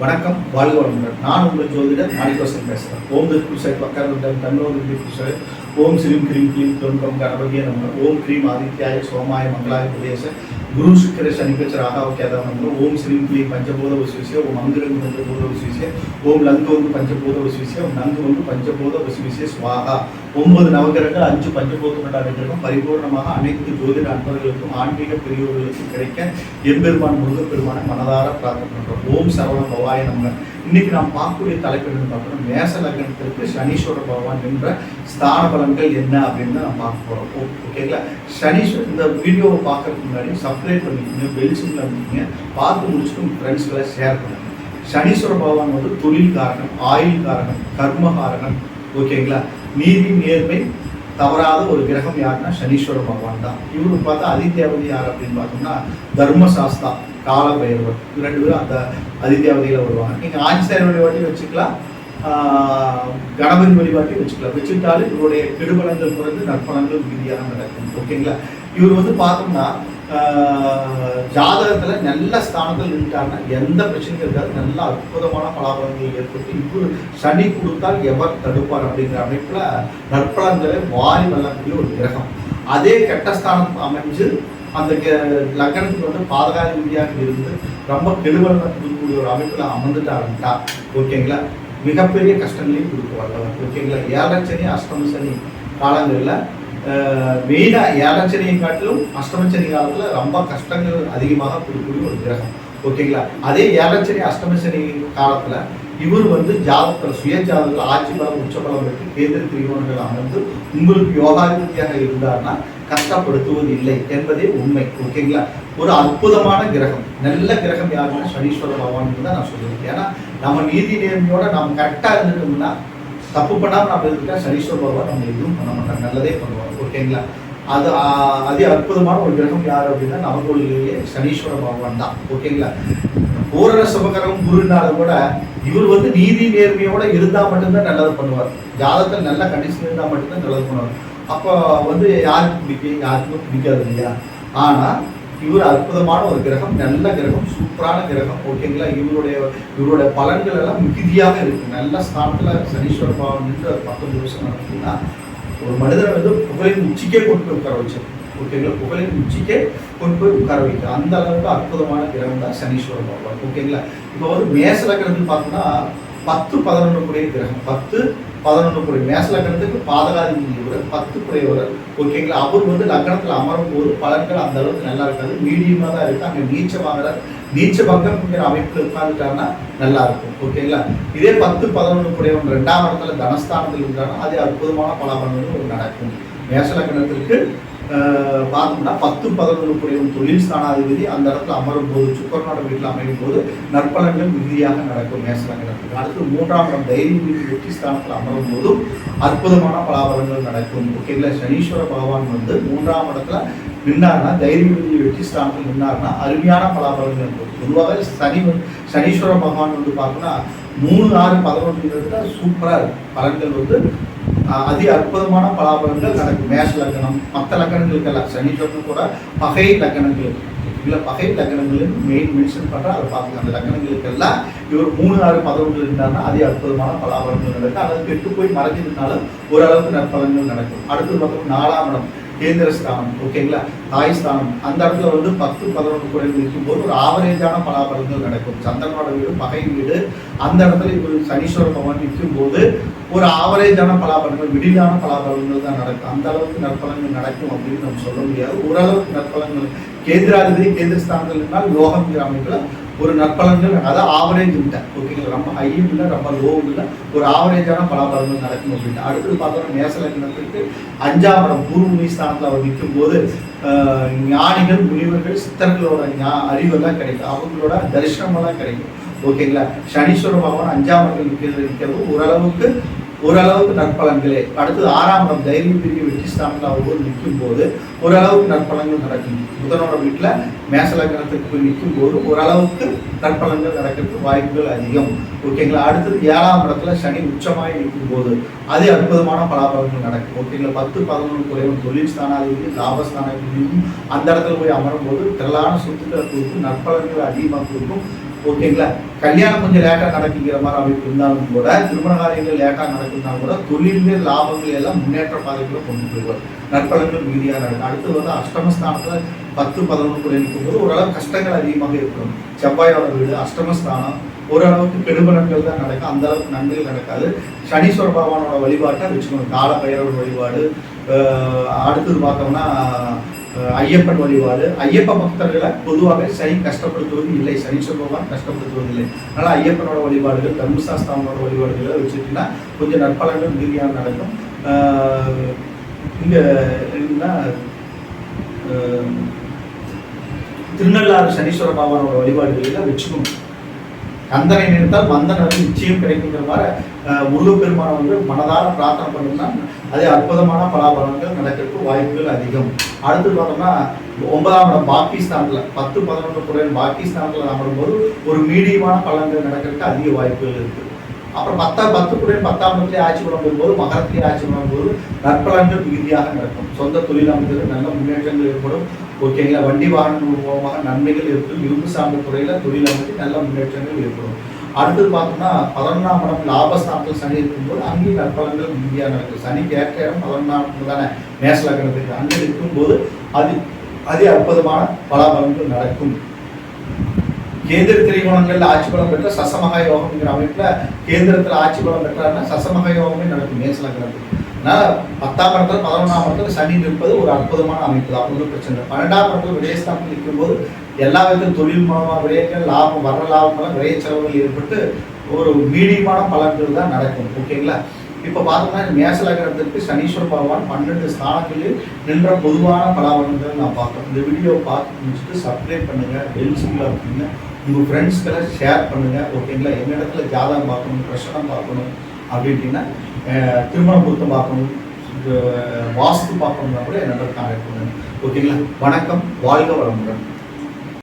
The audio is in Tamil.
வணக்கம் வாழ்க வளமுடன். நான் உங்கள் ஜோதிடர் மாணிக்கோசன் பேசுகிறேன் ஓம் திருப்பு சார் பக்கம் பக்கரம் தன்னோது சார் ஓம் ஸ்ரீம் கிரீம் கிளீம் தொன்கம் கணபதிய நம்ம ஓம் கிரீம் ஆதித்யாய சோமாய மங்களாய பிரதேச குரு சுக்கர சனிக்கச்ச ராகாவுக்கேதா நம்ம ஓம் ஸ்ரீம் கிளீம் பஞ்சபூத விசுவிசிய ஓம் அங்குரங்கு பஞ்சபூத விசுவிசிய ஓம் லங்கு வந்து பஞ்சபூத விசுவிசிய ஓம் நங்கு வந்து பஞ்சபூத விசுவிசிய சுவாகா ஒன்பது நவகிரகங்கள் அஞ்சு பஞ்சபூத நடாரங்களுக்கும் பரிபூர்ணமாக அனைத்து ஜோதிட அன்பர்களுக்கும் ஆன்மீக பெரியோர்களுக்கும் கிடைக்க எம்பெருமான் முருகப்பெருமான மனதார பிரார்த்தனை பண்ணுறோம் ஓம் சரவண பவாய நம்ம இன்னைக்கு நாம் பார்க்கக்கூடிய தலைப்புகள் பார்த்தோம்னா மேச லக்னத்திற்கு சனீஸ்வர பகவான் என்ற ஸ்தான பலன்கள் என்ன அப்படின்னு தான் நம்ம பார்க்க போகிறோம் ஓகேங்களா சனீஸ்வர இந்த வீடியோவை பார்க்கறதுக்கு முன்னாடி சப்ஸ்கிரைப் பண்ணிக்கோங்க பெல் சிம்ல பார்த்து முடிச்சுட்டு ஃப்ரெண்ட்ஸ்களை ஷேர் பண்ணுங்க. சனீஸ்வர பகவான் வந்து தொழில் காரணம் ஆயுள் காரணம் கர்ம காரணம் ஓகேங்களா நீதி நேர்மை தவறாத ஒரு கிரகம் யாருன்னா சனீஸ்வர பகவான் தான். இவரு பார்த்தா அதிதேவதை யார் அப்படின்னு பார்த்தோம்னா தர்மசாஸ்தா கால பைரவர் ரெண்டு பேரும் அந்த அதிதேவதையில வருவாங்க. நீங்கள் ஆஞ்சநேயர் வழிபாட்டி வச்சுக்கலாம். கணபதி வழிபாட்டி வச்சுக்கலாம். வச்சுக்கிட்டாலும் இவருடைய கெடுபலங்கள் குறைந்து நற்பலங்கள் மீதியாக நடக்கும். ஓகேங்களா? இவர் வந்து பார்த்தோம்னா ஜாதகத்தில் நல்ல ஸ்தானத்தில் நின்றுட்டாருன்னா எந்த பிரச்சனையும் இருக்காது. நல்ல அற்புதமான பலாபலங்கள் ஏற்பட்டு இப்போ சனி கொடுத்தால் எவர் தடுப்பார் அப்படிங்கிற அமைப்பில் நற்பலன்களை வாரி வல்லக்கூடிய ஒரு கிரகம். அதே கெட்ட ஸ்தானம் அமைஞ்சு அந்த லக்னத்துக்கு வந்து பாதகாதி ரீதியாக இருந்து ரொம்ப கெடுபலனை கொடுக்கக்கூடிய ஒரு அமைப்பில் அமர்ந்துட்டாருட்டா ஓகேங்களா? மிகப்பெரிய கஷ்டங்களையும் கொடுக்க வல்லவர். ஓகேங்களா? ஏழரை சனி அஷ்டம சனி காலங்களில் மெயினாக ஏழரை காட்டிலும் அஷ்டமச்சனி காலத்தில் ரொம்ப கஷ்டங்கள் அதிகமாக கொடுக்கக்கூடிய ஒரு கிரகம். ஓகேங்களா அதே ஏழரை சனி காலத்தில் இவர் வந்து ஜாதகத்தில் சுய ஜாதகத்தில் ஆட்சி பலம் உச்ச பலம் பெற்று கேந்திர திரிகோணங்கள் அமர்ந்து உங்களுக்கு யோகாதிபதியாக இருந்தார்னா கஷ்டப்படுத்துவது இல்லை என்பதே உண்மை. ஓகேங்களா ஒரு அற்புதமான கிரகம். நல்ல கிரகம் யாருன்னா சனீஸ்வர பகவான் தான் நான் சொல்லுவேன். ஏன்னா நம்ம நீதி நேர்மையோட நம்ம கரெக்டாக இருந்துட்டோம்னா தப்பு பண்ணாமல் நம்ம இருந்துட்டா சனீஸ்வர பகவான் நம்ம எதுவும் பண்ண மாட்டாங்க நல்லதே பண்ணுவாங்க ஓகேங்களா? அது ஆ, அற்புதமான ஒரு கிரகம் யார் அப்படின்னா நவகோளிலேயே சனீஸ்வர பகவான் தான். ஓகேங்களா? பூரண சுபகரம் குருனாலும் கூட இவர் வந்து நீதி நேர்மையோட இருந்தால் மட்டும்தான் நல்லது பண்ணுவார். ஜாதகத்தில் நல்ல கண்டிஷன் இருந்தால் மட்டும்தான் நல்லது பண்ணுவார். அப்போ வந்து யாருக்கு பிடிக்கும்? யாருக்குமே பிடிக்காது இல்லையா? ஆனால் இவர் அற்புதமான ஒரு கிரகம் நல்ல கிரகம் சூப்பரான கிரகம் ஓகேங்களா இவருடைய இவருடைய பலன்கள் எல்லாம் மிகுதியாக இருக்கு. நல்ல ஸ்தானத்தில் சனீஸ்வர பாவம் நின்று அது பத்தொன்பது வருஷம் நடக்குதுன்னா ஒரு மனிதனை வந்து புகழின் உச்சிக்கே கொண்டு போய் உட்கார வச்சு ஓகேங்களா புகழின் உச்சிக்கே கொண்டு போய் உட்கார வைக்க. அந்த அளவுக்கு அற்புதமான கிரகம் தான் சனீஸ்வர பகவான். ஓகேங்களா இப்போ வந்து மேச லக்னத்தில் பார்த்தோம்னா பத்து பதினொன்று கூடிய கிரகம். பத்து பதினொன்று கூடிய மேச லக்னத்துக்கு பாதகாதிபதி இவர் பத்து கூடியவர் ஓகேங்களா அவர் வந்து லக்னத்தில் அமரும் போது பலன்கள் அந்த அளவுக்கு நல்லா இருக்காது. மீடியமாக தான் இருக்குது அங்கே நீச்சமாக நீச்ச பங்கம்ங்கிற அமைப்பில் உட்கார்ந்துட்டாருன்னா நல்லா இருக்கும். ஓகேங்களா இதே பத்து பதினொன்று கூடியவன் ரெண்டாம் இடத்துல தனஸ்தானத்தில் இருந்தாலும் அது அற்புதமான பலாபலன்கள் நடக்கும். மேச லக்னத்திற்கு பார்த்தோம்னா பத்து பதினொன்று புரியும் தொழில் ஸ்தானாதிபதி அந்த இடத்துல அமரும் போது சுக்கரனோட வீட்டில் அமையும் போது நற்பலன்கள் மிகுதியாக நடக்கும் மேசலங்கிறதுக்கு அடுத்து மூன்றாம் இடம் தைரிய வீதி வெற்றி ஸ்தானத்தில் அமரும் போதும் அற்புதமான பலாபலங்கள் நடக்கும். ஓகேங்களா சனீஸ்வர பகவான் வந்து மூன்றாம் இடத்துல நின்னார்னா தைரிய வீதி வெற்றி ஸ்தானத்தில் நின்னார்னா அருமையான பலாபலங்கள் இருக்கும் பொதுவாக சனி சனீஸ்வர பகவான் வந்து பார்த்தோம்னா மூணு ஆறு பதினொன்று சூப்பராக இருக்கும். பலன்கள் வந்து அதி அற்புதமான பலாபலங்கள் நடக்கும். மேஷ லக்னம் மற்ற லக்கணங்களுக்கு எல்லாம் சனீஸ்வரன் கூட பகை லக்னங்கள். இல்லை பகை லக்னங்கள் மெயின் மென்ஷன் பண்ணுறா அதை பார்த்துங்க அந்த லக்னங்களுக்கெல்லாம் இவர் மூணு ஆறு பதவிகள் இருந்தாருன்னா அதே அற்புதமான பலாபலங்கள் நடக்கும். அல்லது கெட்டு போய் மறைஞ்சிருந்தாலும் ஓரளவுக்கு நற்பலங்கள் நடக்கும். அடுத்தது பார்த்தோம் நாலாம் இடம். கேந்திர ஸ்தானம் ஓகேங்களா? தாய் ஸ்தானம். அந்த இடத்துல வந்து பத்து பதினொன்று குறைவு இருக்கும்போது ஒரு ஆவரேஜான பலாபலங்கள் நடக்கும். சந்திரனோட வீடு பகை வீடு. அந்த இடத்துல இப்போ சனீஸ்வர பகவான் நிற்கும்போது ஒரு ஆவரேஜான பலாபலங்கள் விடிலான பலாபலங்கள் தான் நடக்கும். அந்த அளவுக்கு நற்பலங்கள் நடக்கும் அப்படின்னு நம்ம சொல்ல முடியாது. ஓரளவுக்கு நற்பலங்கள் கேந்திராதிபதி கேந்திர ஸ்தானத்தில் இருந்தால் யோகங்கிற அமைப்பில் ஒரு நற்பலன்கள் அதாவது ஆவரேஜ் விட்டேன் ஓகேங்களா ரொம்ப ஹையும் இல்லை ரொம்ப லோவும் இல்லை. ஒரு ஆவரேஜான பலாபலங்கள் நடக்கும் அப்படின்னு அடுத்தது பார்த்தோம்னா மேச அஞ்சாம் இடம் பூர்வமி ஸ்தானத்தில் அவர் நிற்கும் போது ஞானிகள் முனிவர்கள் சித்தர்களோட ஞா அறிவெல்லாம் கிடைக்கும். அவங்களோட தரிசனமெல்லாம் கிடைக்கும். ஓகேங்களா சனீஸ்வர பகவான் அஞ்சாம் இடத்தில் நிற்கிறது நிற்கிறது ஓரளவுக்கு ஓரளவுக்கு நற்பலன்களே. அடுத்தது ஆறாம் இடம் தைரியம் பிரிவு வெற்றி ஸ்தானத்தில் அவ்வளோ நிற்கும் போது ஓரளவுக்கு நற்பலன்கள் நடக்கும். புதனோட வீட்டில் மேசலக்கணத்துக்கு போய் நிற்கும் போது ஓரளவுக்கு நற்பலன்கள் நடக்கிறதுக்கு வாய்ப்புகள் அதிகம். ஓகேங்களா அடுத்தது ஏழாம் இடத்துல சனி உச்சமாய் நிற்கும் போது அதே அற்புதமான பலாபலங்கள் நடக்கும். ஓகேங்களா பத்து பதினொன்று குறைவன் தொழில் ஸ்தானாதிபதி லாபஸ்தானாதிபதியும் அந்த இடத்துல போய் அமரும் போது திரளான சொத்துக்களை கொடுக்கும் நற்பலன்கள் அதிகமாக கொடுக்கும். ஓகேங்களா? கல்யாணம் கொஞ்சம் லேட்டாக நடக்குங்கிற மாதிரி அமைப்பு இருந்தாலும் கூட திருமண காரியங்கள் லேட்டாக நடக்குதுனாலும் கூட தொழில்கள் லாபங்கள் எல்லாம் முன்னேற்ற பாதைக்குள்ள கொண்டு போயிடுவார். நற்பலன்கள் மீதியாக நடக்கும். அடுத்து வந்து அஷ்டமஸ்தானத்தில் பத்து பதினொன்று இருக்கும்போது ஓரளவு கஷ்டங்கள் அதிகமாக இருக்கும். செவ்வாயோட வீடு அஷ்டமஸ்தானம் ஓரளவுக்கு கெடுபலன்கள் தான் நடக்கும். அந்த அளவுக்கு நன்மைகள் நடக்காது. சனீஸ்வர பகவானோட வழிபாட்டை வச்சுக்கணும். கால பைரவர் வழிபாடு அடுத்தது பார்த்தோம்னா ஐயப்பன் வழிபாடு. ஐயப்ப பக்தர்களை பொதுவாக சரி கஷ்டப்படுத்துவது இல்லை சனி பகவான் கஷ்டப்படுத்துவது இல்லை. அதனால் ஐயப்பனோட வழிபாடுகள் தர்மசாஸ்தாமனோட வழிபாடுகளை வச்சுக்கிட்டீங்கன்னா கொஞ்சம் நற்பலன்கள் மிகுதியாக நடக்கும். இங்கே என்னன்னா திருநள்ளாறு சனீஸ்வர பகவானோட வழிபாடுகளில் வச்சுக்கணும். கந்தனை நினைத்தால் மந்தன் வந்து நிச்சயம் கிடைக்குங்கிற மாதிரி அஹ், முருகப்பெருமானை வந்து மனதார பிரார்த்தனை பண்ணோம்னா அதே அற்புதமான பலாபலன்கள் நடக்கிறதுக்கு வாய்ப்புகள் அதிகம். அடுத்து பார்த்தோம்னா ஒன்பதாம் இடம் பாகிஸ்தானில் பத்து பதினொன்று குறையன் பாகிஸ்தானில் அமரும்போது ஒரு மீடியமான பலன்கள் நடக்கிறதுக்கு அதிக வாய்ப்புகள் இருக்குது அப்புறம் பத்தா பத்து பத்தாம் இடத்துலேயே ஆட்சி பண்ணும் போது மகரத்திலேயே ஆட்சி பண்ணும்போது நற்பலன்கள் மிகுதியாக நடக்கும். சொந்த தொழில் அமைந்தது நல்ல முன்னேற்றங்கள் ஏற்படும். ஓகேங்களா வண்டி வாகனங்கள் மூலமாக நன்மைகள் இருக்கும் இரும்பு சார்ந்த துறையில் தொழில் அமைத்து நல்ல முன்னேற்றங்கள் ஏற்படும். அடுத்தது பார்த்தோம்னா பதினொன்றாம் இடம் லாபஸ்தானத்தில் சனி இருக்கும்போது அங்கேயும் நற்பலன்கள் மிகுதியாக நடக்கும். சனி கேட்ட இடம் பதினொன்றாம் இடம் தானே? மேசலக்கணத்துக்கு அங்கே இருக்கும்போது அது அதி அற்புதமான பலாபலன்கள் நடக்கும். கேந்திர திரிகோணங்கள்ல ஆட்சி பலம் பெற்ற சசமகா யோகம்ங்கிற அமைப்புல கேந்திரத்துல ஆட்சி பலம் பெற்றாருன்னா சசமகா யோகமே நடக்கும் மேசலங்கிறது அதனால பத்தாம் இடத்துல பதினொன்றாம் இடத்துல சனி நிற்பது ஒரு அற்புதமான அமைப்பு தான் ஒன்றும் பிரச்சனை இல்லை. பன்னெண்டாம் இடத்துல விடயஸ்தானத்தில் இருக்கும்போது எல்லா விதத்திலும் தொழில் மூலமாக விடயங்கள் லாபம் வர லாபமெல்லாம் விரைய செலவுகள் ஏற்பட்டு ஒரு மீடியமான பலன்கள் தான் நடக்கும் ஓகேங்களா? இப்போ பார்த்தோம்னா மேசலகரத்திற்கு சனீஸ்வர பகவான் பன்னெண்டு ஸ்தானங்களில் நின்ற பொதுவான பலாபலன்கள் நான் பார்க்குறேன். இந்த வீடியோ பார்த்து முடிச்சுட்டு சப்ஸ்கிரைப் பண்ணுங்கள் பெல் இருக்குங்க உங்கள் ஃப்ரெண்ட்ஸ்க்கெல்லாம் ஷேர் பண்ணுங்கள் ஓகேங்களா என்ன இடத்துல ஜாதகம் பார்க்கணும் பிரசனம் பார்க்கணும் அப்படின்ட்டிங்கன்னா அஹ், திருமண பொருத்தம் பார்க்கணும் வாஸ்து பார்க்கணும்னா கூட என்னோட கான்டாக்ட் பண்ணுங்க. ஓகேங்களா வணக்கம். வாழ்க வளமுடன்.